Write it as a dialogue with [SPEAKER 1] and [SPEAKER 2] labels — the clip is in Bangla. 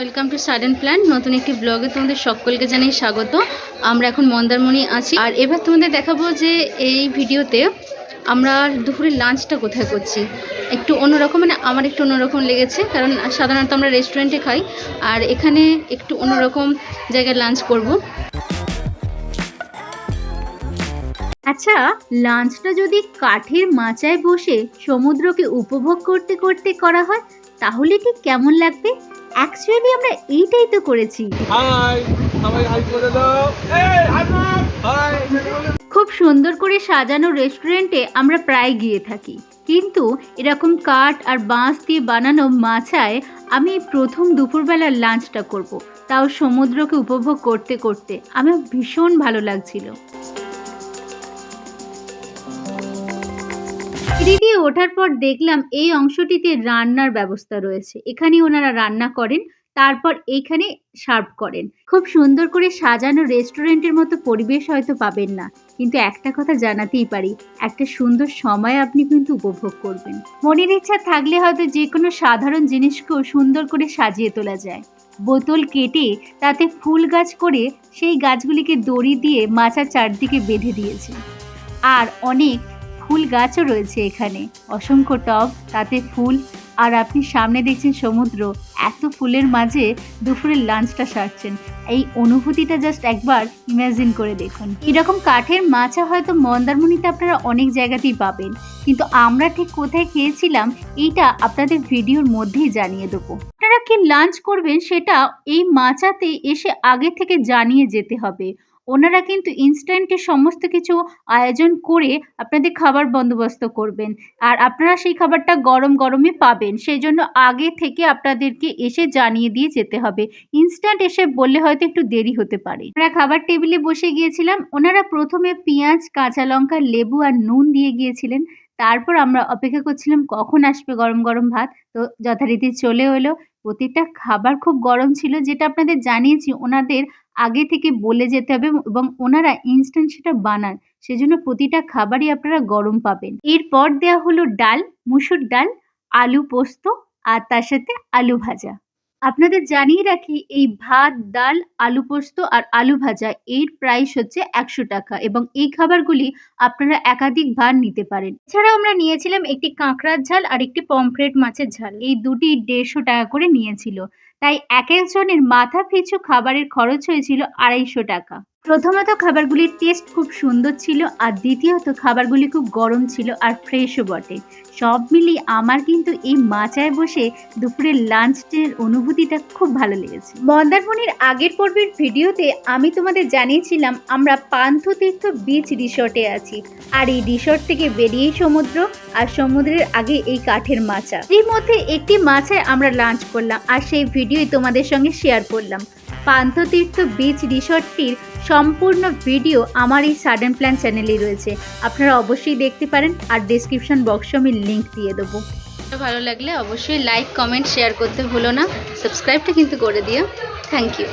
[SPEAKER 1] Welcome to sudden plan. নতুন একটি ব্লগে তোমাদের সকলকে জানাই স্বাগত। আমরা এখন মন্দারমণি আছি। আর এবার তোমাদের দেখাবো যে এই ভিডিওতে আমরা দুপুরের লাঞ্চটা কোথায় করছি। একটু অন্যরকম মানে আমার একটু অন্যরকম লেগেছে, কারণ সাধারণত আমরা রেস্টুরেন্টে খাই। আর এখানে একটু অন্যরকম জায়গায় লাঞ্চ করব।
[SPEAKER 2] আচ্ছা লাঞ্চটা যদি কাঠের মাচায় বসে সমুদ্রকে উপভোগ করতে করতে করা হয় তাহলে ঠিক কেমন লাগবে? অ্যাকচুয়ালি আমরা এইটাই তো করেছি। খুব সুন্দর করে সাজানো রেস্টুরেন্টে আমরা প্রায় গিয়ে থাকি। কিন্তু এরকম কাঠ আর বাঁশ দিয়ে বানানো মাচায় আমি প্রথম দুপুরবেলার লাঞ্চটা করব। তাও সমুদ্রকে উপভোগ করতে করতে। আমার ভীষণ ভালো লাগছিল। দিয়ে ওঠার পর দেখলাম এই অংশটিতে রান্নার ব্যবস্থা রয়েছে। এখানে ওনারা রান্না করেন, তারপর এইখানে সার্ভ করেন। খুব সুন্দর করে সাজানো রেস্টুরেন্টের মতো পরিবেশ হয়তো পাবেন না, কিন্তু একটা কথা জানাতেই পারি, একটা সুন্দর সময় আপনি কিন্তু উপভোগ করবেন। মনের ইচ্ছা থাকলে হয়তো যে কোনো সাধারণ জিনিসকেও সুন্দর করে সাজিয়ে তোলা যায়। বোতল কেটে তাতে ফুল গাছ করে সেই গাছগুলিকে দড়ি দিয়ে মাচার চারদিকে বেঁধে দিয়েছে আর অনেক ফুল গাছও রয়েছে এখানে। অসংখ্য টব, তাতে ফুল। আর আপনি সামনে দেখছেন সমুদ্র। এত ফুলের মাঝে দুপুরের লাঞ্চটা সারছেন। এই অনুভূতিটা জাস্ট একবার ইমাজিন করে দেখুন। এরকম কাঠের মাচা হয়তো মন্দারমণিতে আপনারা অনেক জায়গাতেই পাবেন। কিন্তু আমরা ঠিক কোথায় খেয়েছিলাম, এইটা আপনাদের ভিডিওর মধ্যেই জানিয়ে দেবো। আপনারা কি লাঞ্চ করবেন সেটা এই মাচাতে এসে আগে থেকে জানিয়ে যেতে হবে। ওনারা কিন্তু ইনস্ট্যান্টে সমস্ত কিছু আয়োজন করে আপনাদের খাবার বন্দোবস্ত করবেন। আর আপনারা সেই খাবারটা গরম গরমে পাবেন। সেই জন্য আগে থেকে আপনাদেরকে এসে জানিয়ে দিয়ে যেতে হবে। ইনস্ট্যান্ট এসে বললে হয়তো একটু দেরি হতে পারে। আমরা খাবার টেবিলে বসে গিয়েছিলাম। ওনারা প্রথমে পেঁয়াজ, কাঁচা লঙ্কা, লেবু আর নুন দিয়ে গিয়েছিলেন। তারপর আমরা অপেক্ষা করছিলাম, কখন আসবে গরম গরম ভাত? তো যথারীতি চলে এলো। প্রতিটা খাবার খুব গরম ছিল, যেটা আপনাদের জানিয়েছি। ওনাদের আগে থেকে বলে যেতে হবে এবং ওনারা ইনস্ট্যান্ট সেটা বানান। সেজন্য প্রতিটা খাবারই আপনারা গরম পাবেন। এরপর দেওয়া হলো ডাল, মুসুর ডাল, আলু পোস্ত আর তার সাথে আলু ভাজা। আপনাদের জানিয়ে রাখি, এই ভাত, ডাল, আলু পোস্ত আর আলু ভাজা এর প্রাইস হচ্ছে একশো টাকা এবং এই খাবারগুলি আপনারা একাধিক ভার নিতে পারেন। এছাড়াও আমরা নিয়েছিলাম একটি কাঁকড়ার ঝাল আর একটি পমফ্রেট মাছের ঝাল। এই দুটি দেড়শো টাকা করে নিয়েছিল। তাই এক একজনের মাথা পিছু খাবারের খরচ হয়েছিল আড়াইশো টাকা। প্রথমত খাবারগুলির টেস্ট খুব সুন্দর ছিল আর দ্বিতীয়ত খাবারগুলি খুব গরম ছিল আর ফ্রেশও বটে। সব মিলিয়ে আমার কিন্তু এই মাচায় বসে দুপুরের লাঞ্চের অনুভূতিটা খুব ভালো লেগেছে। মন্দারমণির আগের পর্বের ভিডিওতে আমি তোমাদের জানিয়েছিলাম আমরা পান্থতীর্থ বিচ রিসর্টে আছি। আর এই রিসর্ট থেকে বেরিয়েই সমুদ্র আর সমুদ্রের আগে এই কাঠের মাচা। এর মধ্যে একটি মাচায় আমরা লাঞ্চ করলাম আর সেই ভিডিওই তোমাদের সঙ্গে শেয়ার করলাম। পান্থতীর্থ বিচ রিসর্টটির সম্পূর্ণ ভিডিও আমার এই সাডেন প্ল্যান চ্যানেলেই রয়েছে। আপনারা অবশ্যই দেখতে পারেন আর ডেসক্রিপশন বক্সে আমি লিঙ্ক দিয়ে দেবো।
[SPEAKER 1] ভালো লাগলে অবশ্যই লাইক কমেন্ট শেয়ার করতে ভুলো না। সাবস্ক্রাইবটা কিন্তু করে দিও। Thank you